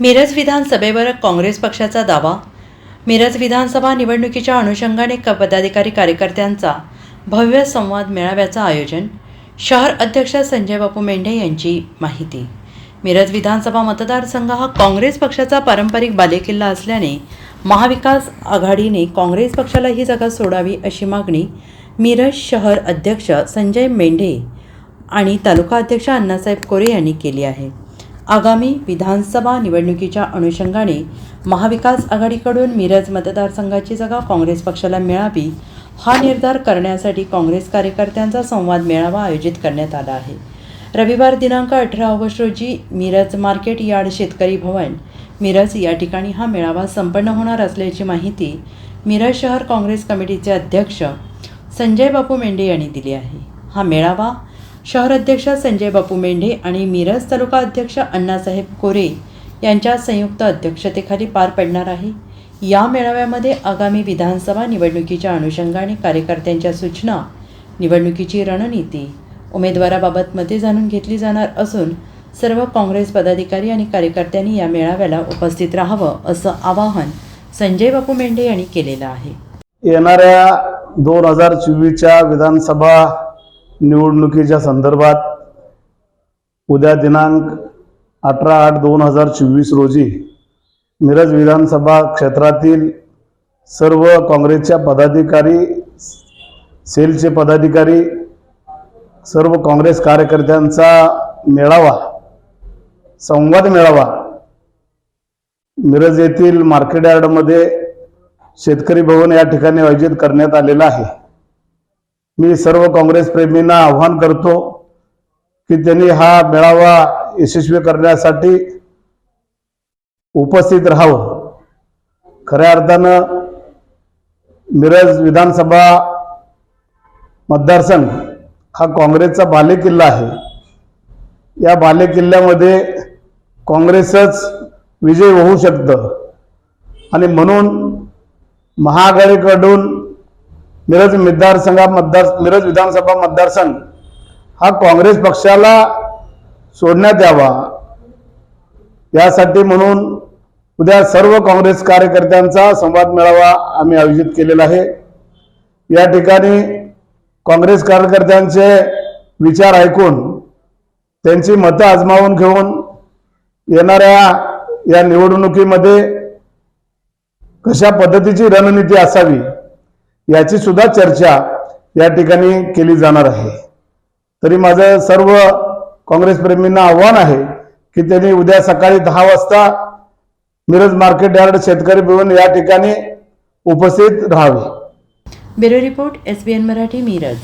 मिरज विधानसभेवर काँग्रेस पक्षाचा दावा. मिरज विधानसभा निवडणुकीच्या अनुषंगाने क पदाधिकारी कार्यकर्त्यांचा भव्य संवाद मेळाव्याचं आयोजन. शहर अध्यक्ष संजय बापू मेंढे यांची माहिती. मिरज विधानसभा मतदारसंघ हा काँग्रेस पक्षाचा पारंपरिक बालेकिल्ला असल्याने महाविकास आघाडीने काँग्रेस पक्षाला ही जागा सोडावी अशी मागणी मिरज शहर अध्यक्ष संजय मेंढे आणि तालुका अध्यक्ष अण्णासाहेब कोरे यांनी केली आहे. आगामी विधानसभा निवडणुकीच्या अनुषंगाने महाविकास आघाडीकडून मिरज मतदारसंघाची जागा काँग्रेस पक्षाला मिळावी हा निर्धार करण्यासाठी काँग्रेस कार्यकर्त्यांचा संवाद मेळावा आयोजित करण्यात आला आहे. रविवार दिनांक अठरा ऑगस्ट रोजी मिरज मार्केट यार्ड शेतकरी भवन मिरज या ठिकाणी हा मेळावा संपन्न होणार असल्याची माहिती मिरज शहर काँग्रेस कमिटीचे अध्यक्ष संजय बापू मेंढे यांनी दिली आहे. हा मेळावा शहर अध्यक्ष संजय बापू मेंढे आणि मिरज तालुका अध्यक्ष अण्णासाहेब कोरे यांच्या संयुक्त अध्यक्षतेखाली पार पडणार आहे. या मेळाव्यामध्ये आगामी विधानसभा निवडणुकीच्या अनुषंगाने कार्यकर्त्यांच्या सूचना निवडणुकीची रणनीती उमेदवाराबाबत मते जाणून घेतली जाणार असून सर्व काँग्रेस पदाधिकारी आणि कार्यकर्त्यांनी या मेळाव्याला उपस्थित राहावं असं आवाहन संजय बापू मेंढे यांनी केलेलं आहे. येणाऱ्या दोन हजार चोवीसच्या विधानसभा निवडणुकीच्या संदर्भात उद्या दिनांक अठरा आठ दोन हजार चोवीस रोजी मिरज विधानसभा क्षेत्रातील सर्व काँग्रेसच्या पदाधिकारी सेलचे पदाधिकारी सर्व काँग्रेस कार्यकर्त्यांचा मेळावा संवाद मेळावा मिरज येथील मार्केट यार्डमध्ये शेतकरी भवन या ठिकाणी आयोजित करण्यात आलेला आहे. मी सर्व काँग्रेस प्रेमींना आव्हान करतो की त्यांनी हा मेळावा यशस्वी करण्यासाठी उपस्थित राहावं. खऱ्या अर्थानं मिरज विधानसभा मतदारसंघ हा काँग्रेसचा बालेकिल्ला आहे. या बालेकिल्ल्यामध्ये काँग्रेसच विजय होऊ शकतं. आणि म्हणून महाआघाडीकडून मिरज मतदारसंघा मतदार मिरज विधानसभा मतदारसंघ हा काँग्रेस पक्षाला सोडण्यात यावा. यासाठी म्हणून उद्या सर्व काँग्रेस कार्यकर्त्यांचा संवाद मेळावा आम्ही आयोजित केलेला आहे. या ठिकाणी काँग्रेस कार्यकर्त्यांचे विचार ऐकून त्यांची मतं आजमावून घेऊन येणाऱ्या या निवडणुकीमध्ये कशा पद्धतीची रणनीती असावी याची सुद्धा चर्चा या ठिकाणी केली जाणार आहे. तरी माझं सर्व काँग्रेसप्रेमींना आव्हान आहे की त्यांनी उद्या सकाळी दहा वाजता मिरज मार्केट यार्ड शेतकरी भवन या ठिकाणी उपस्थित राहावे. Bureau report S B N Marathi Miraj.